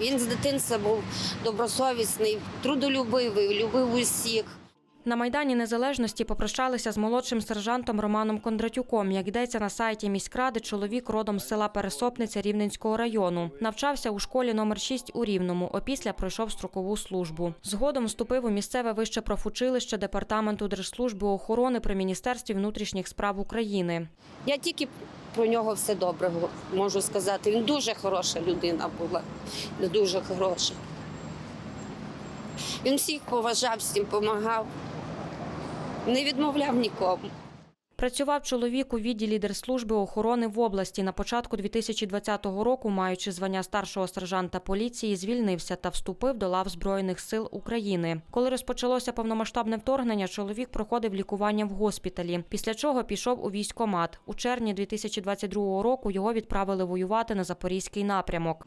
Він з дитинства був добросовісний, трудолюбивий, любив усіх. На Майдані Незалежності попрощалися з молодшим сержантом Романом Кондратюком. Як йдеться на сайті міськради, чоловік родом з села Пересопниця Рівненського району. Навчався у школі номер 6 у Рівному. Опісля пройшов строкову службу. Згодом вступив у місцеве вище профучилище департаменту Держслужби охорони при Міністерстві внутрішніх справ України. Я тільки про нього все добре можу сказати. Він дуже хороша людина була. Дуже хороша. Він всіх поважав, всім допомагав, не відмовляв нікому. Працював чоловік у відділі Держслужби охорони в області. На початку 2020 року, маючи звання старшого сержанта поліції, звільнився та вступив до лав Збройних сил України. Коли розпочалося повномасштабне вторгнення, чоловік проходив лікування в госпіталі, після чого пішов у військкомат. У червні 2022 року його відправили воювати на запорізький напрямок.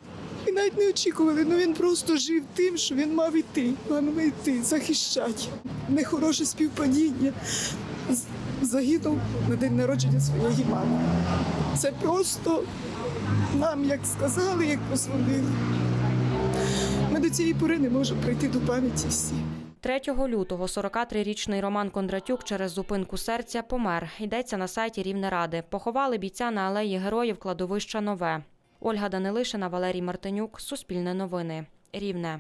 Навіть не очікували, ну він просто жив тим, що він мав іти, мав йти, захищати. Нехороше співпадіння. Загинув на день народження своєї мами. Це просто нам, як сказали, як позвонили. Ми до цієї пори не можемо прийти до пам'яті всі. 3 лютого 43-річний Роман Кондратюк через зупинку серця помер. Йдеться на сайті Рівнеради. Поховали бійця на алеї героїв кладовища Нове. Ольга Данилишина, Валерій Мартинюк. Суспільне новини. Рівне.